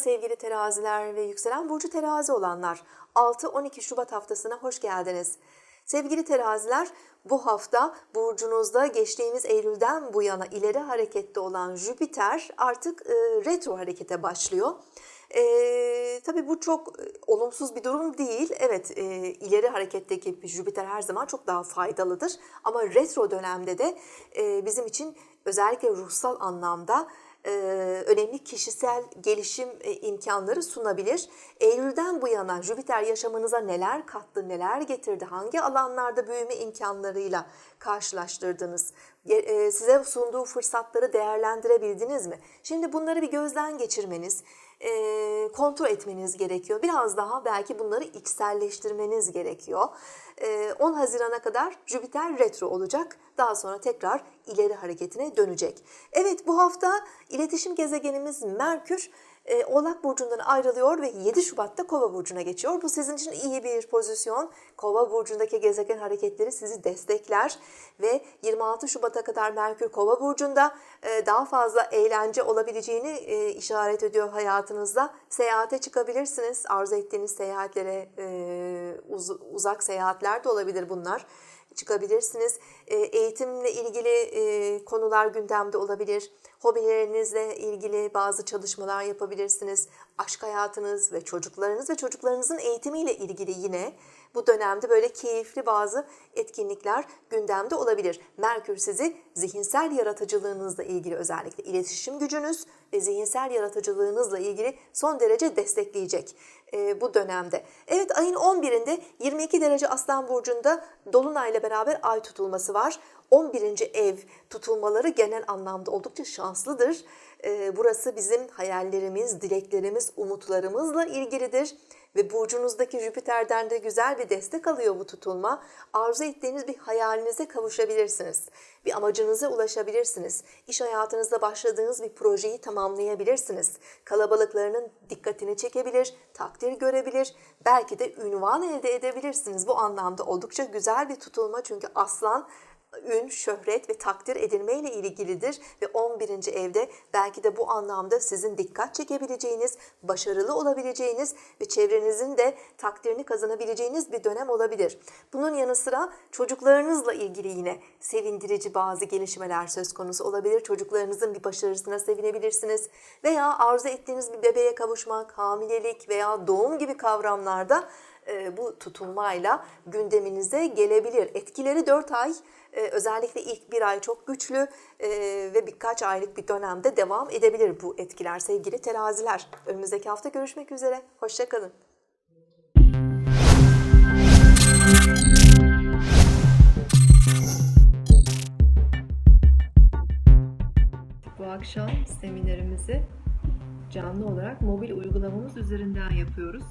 sevgili teraziler ve yükselen burcu terazi olanlar. 6-12 Şubat haftasına hoş geldiniz. Sevgili teraziler bu hafta burcunuzda geçtiğimiz Eylül'den bu yana ileri harekette olan Jüpiter artık e, retro harekete başlıyor. E, tabii bu çok e, olumsuz bir durum değil. Evet e, ileri hareketteki Jüpiter her zaman çok daha faydalıdır. Ama retro dönemde de e, bizim için özellikle ruhsal anlamda e, önemli kişisel gelişim e, imkanları sunabilir. Eylül'den bu yana Jüpiter yaşamınıza neler kattı, neler getirdi, hangi alanlarda büyüme imkanlarıyla karşılaştırdınız, e, size sunduğu fırsatları değerlendirebildiniz mi? Şimdi bunları bir gözden geçirmeniz, e, kontrol etmeniz gerekiyor. Biraz daha belki bunları içselleştirmeniz gerekiyor. E, 10 Haziran'a kadar Jüpiter retro olacak. Daha sonra tekrar ileri hareketine dönecek. Evet bu hafta iletişim gezegenimiz Merkür e, Oğlak Burcu'ndan ayrılıyor ve 7 Şubat'ta Kova Burcu'na geçiyor. Bu sizin için iyi bir pozisyon. Kova Burcu'ndaki gezegen hareketleri sizi destekler ve 26 Şubat'a kadar Merkür Kova Burcu'nda e, daha fazla eğlence olabileceğini e, işaret ediyor hayatınızda. Seyahate çıkabilirsiniz. Arzu ettiğiniz seyahatlere e, uz- uzak seyahatler de olabilir bunlar çıkabilirsiniz. E, Eğitimle ilgili e, konular gündemde olabilir. Hobilerinizle ilgili bazı çalışmalar yapabilirsiniz. Aşk hayatınız ve çocuklarınız ve çocuklarınızın eğitimiyle ilgili yine bu dönemde böyle keyifli bazı etkinlikler gündemde olabilir. Merkür sizi zihinsel yaratıcılığınızla ilgili özellikle iletişim gücünüz zihinsel yaratıcılığınızla ilgili son derece destekleyecek e, bu dönemde. Evet ayın 11'inde 22 derece Aslan Burcu'nda Dolunay'la beraber ay tutulması var. 11. ev tutulmaları genel anlamda oldukça şanslıdır. E, burası bizim hayallerimiz, dileklerimiz, umutlarımızla ilgilidir. Ve burcunuzdaki Jüpiter'den de güzel bir destek alıyor bu tutulma. Arzu ettiğiniz bir hayalinize kavuşabilirsiniz. Bir amacınıza ulaşabilirsiniz. İş hayatınızda başladığınız bir projeyi tamamlayabilirsiniz. Kalabalıklarının dikkatini çekebilir, takdir görebilir, belki de ünvan elde edebilirsiniz. Bu anlamda oldukça güzel bir tutulma çünkü aslan ün, şöhret ve takdir edilme ile ilgilidir ve 11. evde belki de bu anlamda sizin dikkat çekebileceğiniz, başarılı olabileceğiniz ve çevrenizin de takdirini kazanabileceğiniz bir dönem olabilir. Bunun yanı sıra çocuklarınızla ilgili yine sevindirici bazı gelişmeler söz konusu olabilir. Çocuklarınızın bir başarısına sevinebilirsiniz veya arzu ettiğiniz bir bebeğe kavuşmak, hamilelik veya doğum gibi kavramlarda e, bu tutulmayla gündeminize gelebilir. Etkileri 4 ay e, özellikle ilk bir ay çok güçlü e, ve birkaç aylık bir dönemde devam edebilir bu etkiler sevgili teraziler. Önümüzdeki hafta görüşmek üzere. Hoşçakalın. Bu akşam seminerimizi canlı olarak mobil uygulamamız üzerinden yapıyoruz.